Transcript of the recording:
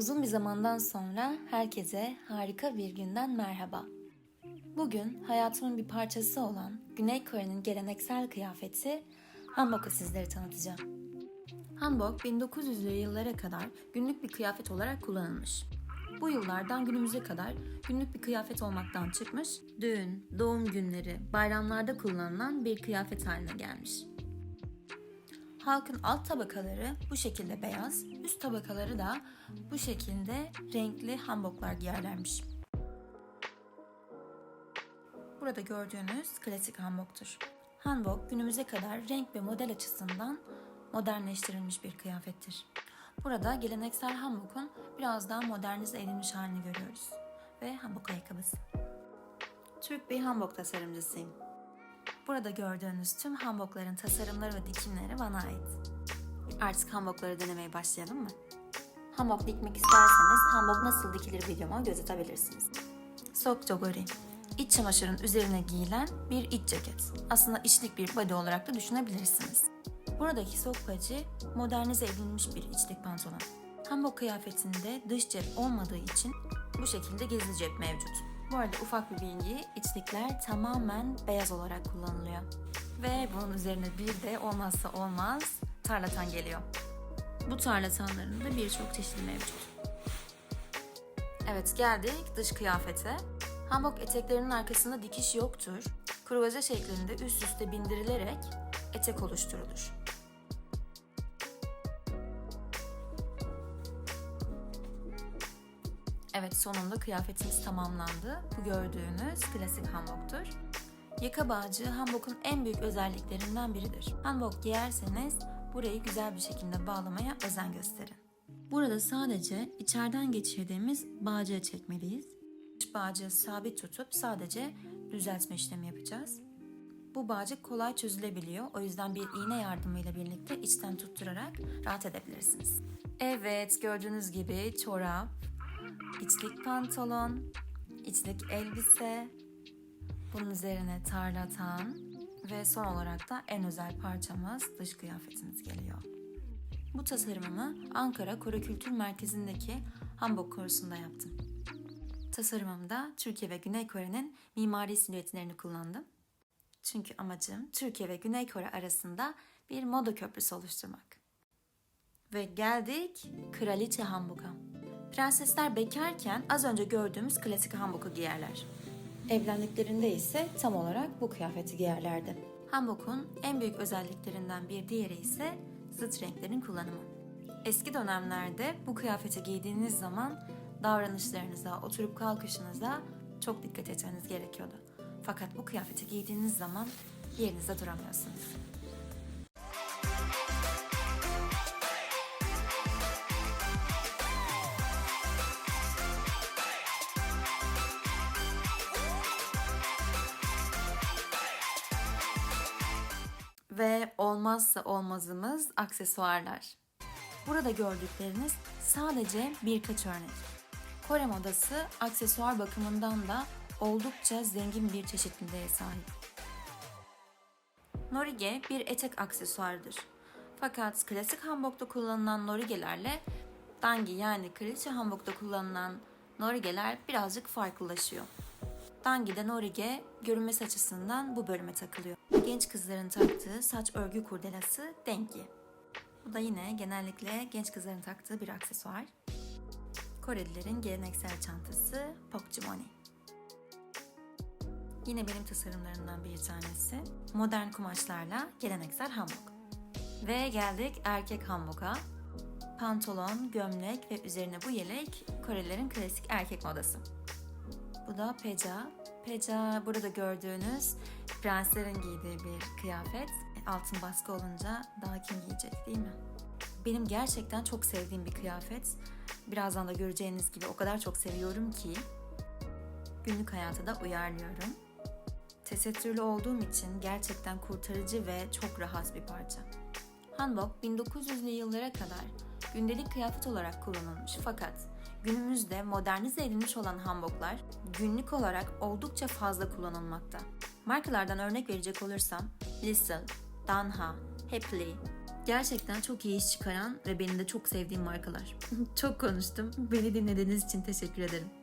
Uzun bir zamandan sonra herkese harika bir günden merhaba. Bugün hayatımın bir parçası olan Güney Kore'nin geleneksel kıyafeti hanbok'u sizlere tanıtacağım. Hanbok 1900'lü yıllara kadar günlük bir kıyafet olarak kullanılmış. Bu yıllardan günümüze kadar günlük bir kıyafet olmaktan çıkmış, düğün, doğum günleri, bayramlarda kullanılan bir kıyafet haline gelmiş. Halkın alt tabakaları bu şekilde beyaz, üst tabakaları da bu şekilde renkli hanboklar giyerlermiş. Burada gördüğünüz klasik hanboktur. Hanbok günümüze kadar renk ve model açısından modernleştirilmiş bir kıyafettir. Burada geleneksel hanbokun biraz daha modernize edilmiş halini görüyoruz. Ve hanbok ayakkabısı. Türk bir hanbok tasarımcısıyım. Burada gördüğünüz tüm hanbokların tasarımları ve dikimleri bana ait. Artık hanbokları denemeye başlayalım mı? Hanbok dikmek isterseniz hanbok nasıl dikilir videoma göz atabilirsiniz. Sok jogori. İç çamaşırın üzerine giyilen bir iç ceket. Aslında içlik bir body olarak da düşünebilirsiniz. Buradaki sok pacı modernize edilmiş bir içlik pantolon. Hanbok kıyafetinde dış cep olmadığı için bu şekilde gizli cep mevcut. Bu arada ufak bir bilgi, içlikler tamamen beyaz olarak kullanılıyor. Ve bunun üzerine bir de olmazsa olmaz tarlatan geliyor. Bu tarlatanların da birçok çeşidi mevcut. Evet geldik dış kıyafete. Hanbok eteklerinin arkasında dikiş yoktur. Kruvaze şeklinde üst üste bindirilerek etek oluşturulur. Evet sonunda kıyafetimiz tamamlandı. Bu gördüğünüz klasik hanboktur. Yaka bağcığı hanbokun en büyük özelliklerinden biridir. Hanbok giyerseniz burayı güzel bir şekilde bağlamaya özen gösterin. Burada sadece içeriden geçirdiğimiz bağcığı çekmeliyiz. Dış bağcığı sabit tutup sadece düzeltme işlemi yapacağız. Bu bağcık kolay çözülebiliyor. O yüzden bir iğne yardımıyla birlikte içten tutturarak rahat edebilirsiniz. Evet gördüğünüz gibi çorap, içlik pantolon, içlik elbise, bunun üzerine tarlatan ve son olarak da en özel parçamız dış kıyafetimiz geliyor. Bu tasarımımı Ankara Kore Kültür Merkezi'ndeki Hanbok Korusu'nda yaptım. Tasarımımda Türkiye ve Güney Kore'nin mimari silüetlerini kullandım. Çünkü amacım Türkiye ve Güney Kore arasında bir moda köprüsü oluşturmak. Ve geldik Kraliçe Hanbok'a. Prensesler bekarken az önce gördüğümüz klasik hanboku giyerler. Evlendiklerinde ise tam olarak bu kıyafeti giyerlerdi. Hanbokun en büyük özelliklerinden bir diğeri ise zıt renklerin kullanımı. Eski dönemlerde bu kıyafeti giydiğiniz zaman davranışlarınıza, oturup kalkışınıza çok dikkat etmeniz gerekiyordu. Fakat bu kıyafeti giydiğiniz zaman yerinizde duramıyorsunuz. Ve olmazsa olmazımız aksesuarlar. Burada gördükleriniz sadece birkaç örnek. Kore modası aksesuar bakımından da oldukça zengin bir çeşitliliğe sahip. Norige bir etek aksesuarıdır. Fakat klasik hanbokta kullanılan norigelerle dangi yani kraliçe hanbokta kullanılan norigeler birazcık farklılaşıyor. Dangi'de norige görünmesi açısından bu bölüme takılıyor. Genç kızların taktığı saç örgü kurdelası dengi. Bu da yine genellikle genç kızların taktığı bir aksesuar. Korelilerin geleneksel çantası pokjimoni. Yine benim tasarımlarımdan bir tanesi. Modern kumaşlarla geleneksel hanbok. Ve geldik erkek hanboka. Pantolon, gömlek ve üzerine bu yelek Korelilerin klasik erkek modası. Bu da peca. Peca burada gördüğünüz prenslerin giydiği bir kıyafet. Altın baskı olunca daha kim giyecek değil mi? Benim gerçekten çok sevdiğim bir kıyafet. Birazdan da göreceğiniz gibi o kadar çok seviyorum ki günlük hayata da uyarlıyorum. Tesettürlü olduğum için gerçekten kurtarıcı ve çok rahat bir parça. Hanbok 1900'lü yıllara kadar gündelik kıyafet olarak kullanılmış fakat günümüzde modernize edilmiş olan hanboklar günlük olarak oldukça fazla kullanılmakta. Markalardan örnek verecek olursam Lissel, Danha, Happily, Gerçekten çok iyi iş çıkaran ve benim de çok sevdiğim markalar. çok konuştum. Beni dinlediğiniz için teşekkür ederim.